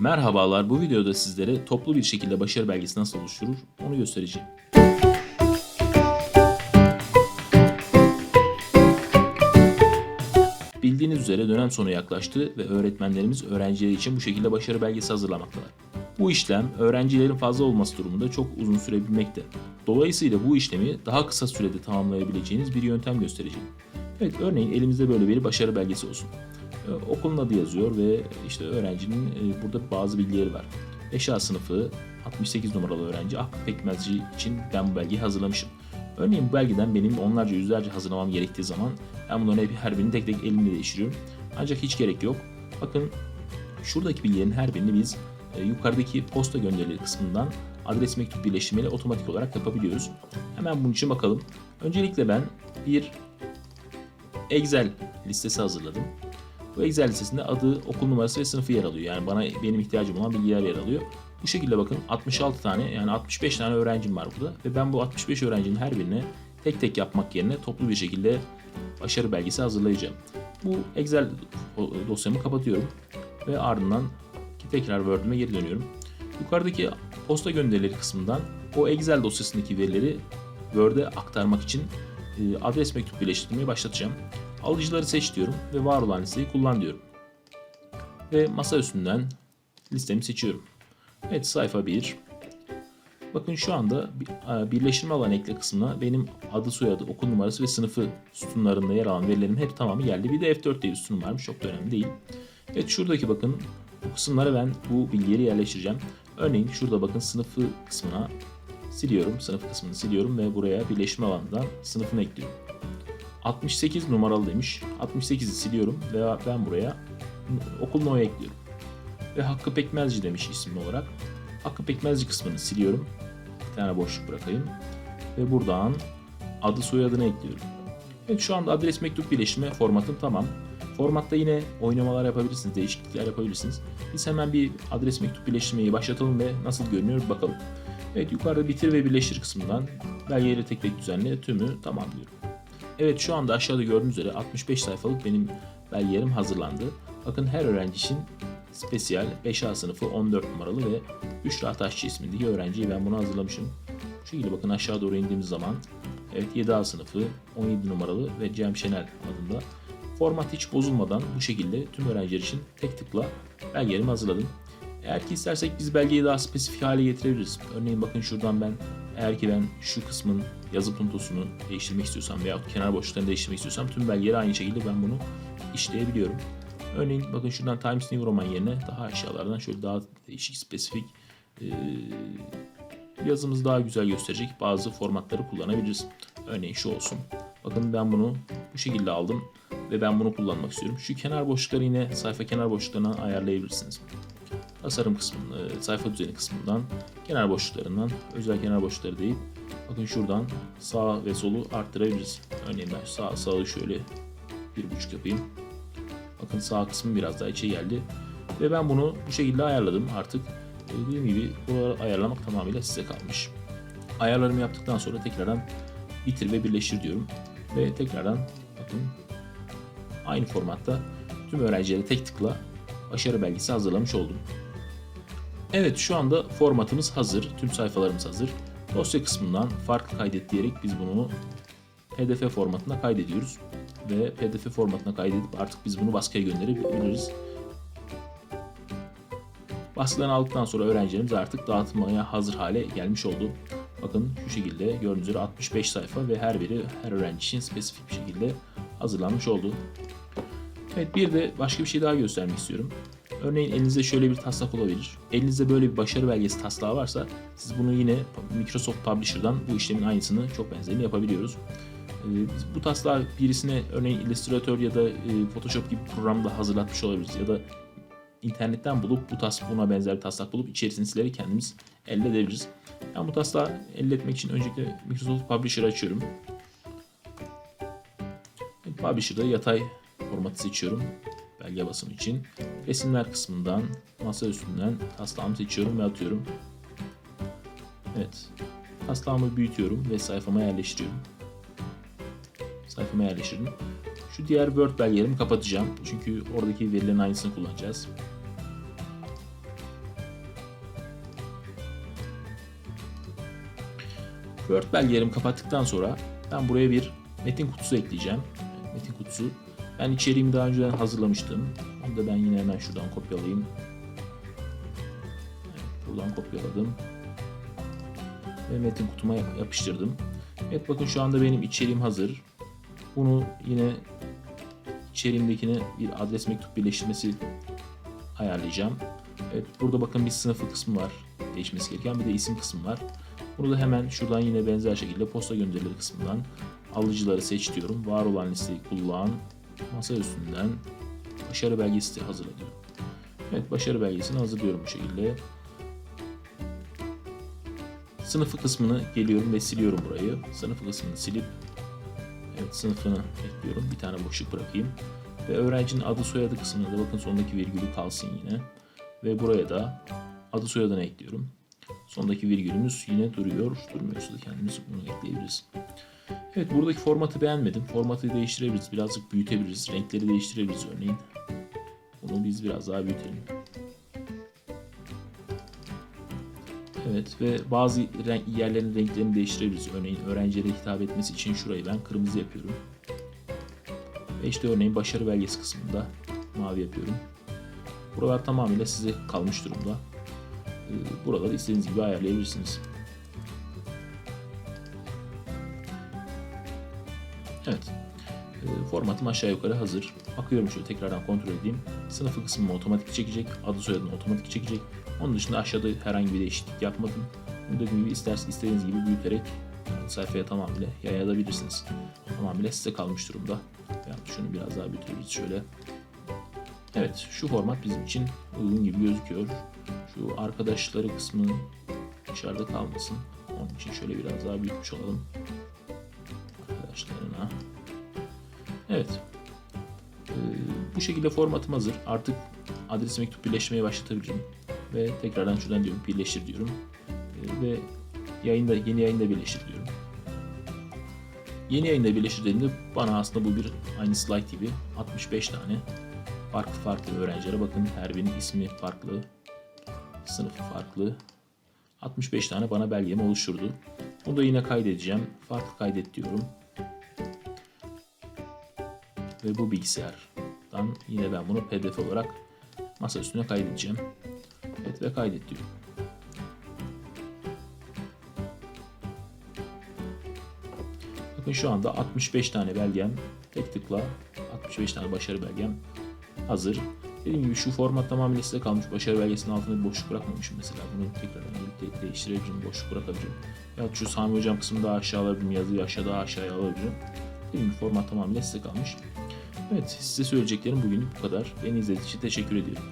Merhabalar, bu videoda sizlere toplu bir şekilde başarı belgesi nasıl oluşturur onu göstereceğim. Bildiğiniz üzere dönem sonu yaklaştı ve öğretmenlerimiz öğrencileri için bu şekilde başarı belgesi hazırlamaktalar. Bu işlem öğrencilerin fazla olması durumunda çok uzun sürebilmekte. Dolayısıyla bu işlemi daha kısa sürede tamamlayabileceğiniz bir yöntem göstereceğim. Evet, örneğin elimizde böyle bir başarı belgesi olsun. Ee, Okulun adı yazıyor ve işte öğrencinin e, burada bazı bilgileri var. 5A sınıfı 68 numaralı öğrenci Hakkı Pekmezci için ben bu belgeyi hazırlamışım. Örneğin bu belgeden benim onlarca yüzlerce hazırlamam gerektiği zaman ben bunların her birini tek tek elimle değiştiriyorum. Ancak hiç gerek yok. Bakın şuradaki bilgilerin her birini biz e, yukarıdaki posta gönderileri kısmından adres mektup birleştirmeyle otomatik olarak yapabiliyoruz. Hemen bunun için bakalım. Öncelikle ben bir Excel listesi hazırladım. Bu Excel listesinde adı, okul numarası ve sınıfı yer alıyor. Yani bana benim ihtiyacım olan bilgiler yer alıyor. Bu şekilde bakın 66 tane yani 65 tane öğrencim var burada ve ben bu 65 öğrencinin her birine tek tek yapmak yerine toplu bir şekilde başarı belgesi hazırlayacağım. Bu Excel dosyamı kapatıyorum ve ardından tekrar Word'üme geri dönüyorum. Yukarıdaki posta gönderileri kısmından o Excel dosyasındaki verileri Word'e aktarmak için e, adres mektup birleştirmeyi başlatacağım. Alıcıları seç diyorum ve var olan listeyi kullan diyorum. Ve masa üstünden listemi seçiyorum. Evet sayfa 1. Bakın şu anda e, birleştirme alanı ekle kısmına benim adı soyadı, okul numarası ve sınıfı sütunlarında yer alan verilerin hep tamamı geldi. Bir de F4 diye bir sütun varmış çok da önemli değil. Evet şuradaki bakın bu kısımlara ben bu bilgileri yerleştireceğim. Örneğin şurada bakın sınıfı kısmına siliyorum. Sınıf kısmını siliyorum ve buraya birleştirme alanından sınıfını ekliyorum. 68 numaralı demiş. 68'i siliyorum ve ben buraya okul no'yu ekliyorum. Ve Hakkı Pekmezci demiş isimli olarak. Hakkı Pekmezci kısmını siliyorum. Bir tane boşluk bırakayım. Ve buradan adı soyadını ekliyorum. Evet şu anda adres mektup birleştirme formatım tamam. Formatta yine oynamalar yapabilirsiniz, değişiklikler yapabilirsiniz. Biz hemen bir adres mektup birleştirmeyi başlatalım ve nasıl görünüyor bakalım. Evet yukarıda bitir ve birleştir kısmından belgeleri tek tek düzenle tümü tamam diyorum. Evet şu anda aşağıda gördüğünüz üzere 65 sayfalık benim belgelerim hazırlandı. Bakın her öğrenci için spesiyel 5A sınıfı 14 numaralı ve Büşra Taşçı ismindeki öğrenciyi ben bunu hazırlamışım. Bu şekilde bakın aşağı doğru indiğimiz zaman evet 7A sınıfı 17 numaralı ve Cem Şenel adında format hiç bozulmadan bu şekilde tüm öğrenciler için tek tıkla belgelerimi hazırladım. Eğer ki istersek biz belgeyi daha spesifik hale getirebiliriz. Örneğin bakın şuradan ben eğer ki ben şu kısmın yazı puntosunu değiştirmek istiyorsam veya kenar boşluklarını değiştirmek istiyorsam tüm belgeleri aynı şekilde ben bunu işleyebiliyorum. Örneğin bakın şuradan Times New Roman yerine daha aşağılardan şöyle daha değişik spesifik e, yazımızı daha güzel gösterecek bazı formatları kullanabiliriz. Örneğin şu olsun. Bakın ben bunu bu şekilde aldım ve ben bunu kullanmak istiyorum. Şu kenar boşlukları yine sayfa kenar boşluklarına ayarlayabilirsiniz. Tasarım kısmında, sayfa düzeni kısmından, kenar boşluklarından, özel kenar boşlukları değil. Bakın şuradan sağ ve solu arttırabiliriz. Örneğin ben sağ sağı şöyle bir buçuk yapayım. Bakın sağ kısmı biraz daha içe geldi. Ve ben bunu bu şekilde ayarladım artık. Dediğim gibi buraları ayarlamak tamamıyla size kalmış. Ayarlarımı yaptıktan sonra tekrardan bitir ve birleştir diyorum. Ve tekrardan bakın aynı formatta tüm öğrencilere tek tıkla başarı belgesi hazırlamış oldum. Evet şu anda formatımız hazır. Tüm sayfalarımız hazır. Dosya kısmından farklı kaydet diyerek biz bunu PDF formatına kaydediyoruz. Ve PDF formatına kaydedip artık biz bunu baskıya gönderebiliriz. Baskıdan aldıktan sonra öğrencilerimiz artık dağıtmaya hazır hale gelmiş oldu. Bakın şu şekilde gördüğünüz üzere 65 sayfa ve her biri her öğrenci için spesifik bir şekilde hazırlanmış oldu. Evet bir de başka bir şey daha göstermek istiyorum. Örneğin elinizde şöyle bir taslak olabilir. Elinizde böyle bir başarı belgesi taslağı varsa siz bunu yine Microsoft Publisher'dan bu işlemin aynısını çok benzerini yapabiliyoruz. Biz bu taslağı birisine örneğin Illustrator ya da Photoshop gibi programda hazırlatmış olabiliriz ya da internetten bulup bu tas buna benzer bir taslak bulup içerisini silerek kendimiz elde edebiliriz. Ben bu taslağı elde etmek için öncelikle Microsoft Publisher'ı açıyorum. Publisher'da yatay formatı seçiyorum belge basımı için resimler kısmından masa üstünden taslağımı seçiyorum ve atıyorum. Evet. Taslağımı büyütüyorum ve sayfama yerleştiriyorum. Sayfama yerleştirdim. Şu diğer Word belgelerimi kapatacağım. Çünkü oradaki verilerin aynısını kullanacağız. Word belgelerimi kapattıktan sonra ben buraya bir metin kutusu ekleyeceğim. Metin kutusu ben içeriğimi daha önceden hazırlamıştım. Onu da ben yine hemen şuradan kopyalayayım. Evet, buradan kopyaladım. Ve metin kutuma yapıştırdım. Evet bakın şu anda benim içeriğim hazır. Bunu yine içeriğimdekine bir adres mektup birleştirmesi ayarlayacağım. Evet burada bakın bir sınıfı kısmı var. Değişmesi gereken bir de isim kısmı var. Bunu da hemen şuradan yine benzer şekilde posta gönderileri kısmından alıcıları seç diyorum. Var olan listeyi kullan. Masa üstünden başarı belgesi hazırlıyorum. Evet başarı belgesini hazırlıyorum bu şekilde. Sınıfı kısmını geliyorum ve siliyorum burayı. Sınıfı kısmını silip evet sınıfını ekliyorum. Bir tane boşluk bırakayım. Ve öğrencinin adı soyadı kısmına da bakın sondaki virgülü kalsın yine. Ve buraya da adı soyadını ekliyorum. Sondaki virgülümüz yine duruyor. Durmuyorsa da kendimiz bunu ekleyebiliriz. Evet buradaki formatı beğenmedim. Formatı değiştirebiliriz. Birazcık büyütebiliriz. Renkleri değiştirebiliriz örneğin. Bunu biz biraz daha büyütelim. Evet ve bazı renk, yerlerin renklerini değiştirebiliriz. Örneğin öğrencilere hitap etmesi için şurayı ben kırmızı yapıyorum. Ve işte örneğin başarı belgesi kısmında mavi yapıyorum. Buralar tamamıyla size kalmış durumda. Ee, Buraları istediğiniz gibi ayarlayabilirsiniz. Evet. Ee, Formatım aşağı yukarı hazır. Bakıyorum şöyle tekrardan kontrol edeyim. Sınıfı kısmını otomatik çekecek. Adı soyadını otomatik çekecek. Onun dışında aşağıda herhangi bir değişiklik yapmadım. Bunu dediğim gibi isterseniz istediğiniz gibi büyüterek sayfaya tamamıyla yayabilirsiniz. Tamamıyla size kalmış durumda. Yani şunu biraz daha büyütebiliriz şöyle. Evet şu format bizim için uygun gibi gözüküyor. Şu arkadaşları kısmı dışarıda kalmasın. Onun için şöyle biraz daha büyütmüş olalım. Arkadaşlarına. Evet. Ee, bu şekilde formatım hazır. Artık adres mektup birleştirmeye başlatabilirim. Ve tekrardan şuradan diyorum birleştir diyorum. Ee, ve yayında yeni yayında birleştir diyorum. Yeni yayında birleştir dediğimde bana aslında bu bir aynı slide gibi 65 tane farklı farklı öğrencilere bakın her birinin ismi farklı, sınıfı farklı. 65 tane bana belgemi oluşturdu. Bunu da yine kaydedeceğim. Farklı kaydet diyorum. Ve bu bilgisayardan yine ben bunu pdf olarak masa üstüne kaydedeceğim. Evet ve kaydet diyorum. Bakın şu anda 65 tane belgem tek tıkla 65 tane başarı belgem hazır. Dediğim gibi şu format tamamıyla size kalmış. Başarı belgesinin altında bir boşluk bırakmamışım mesela. Bunu de değiştirebilirim, boşluk bırakabilirim. Ya şu Sami Hocam kısmını daha aşağı alabilirim, yazıyı aşağı daha aşağıya alabilirim. Dediğim gibi format tamamıyla size kalmış. Evet size söyleyeceklerim bugün bu kadar. Beni izlediğiniz için teşekkür ediyorum.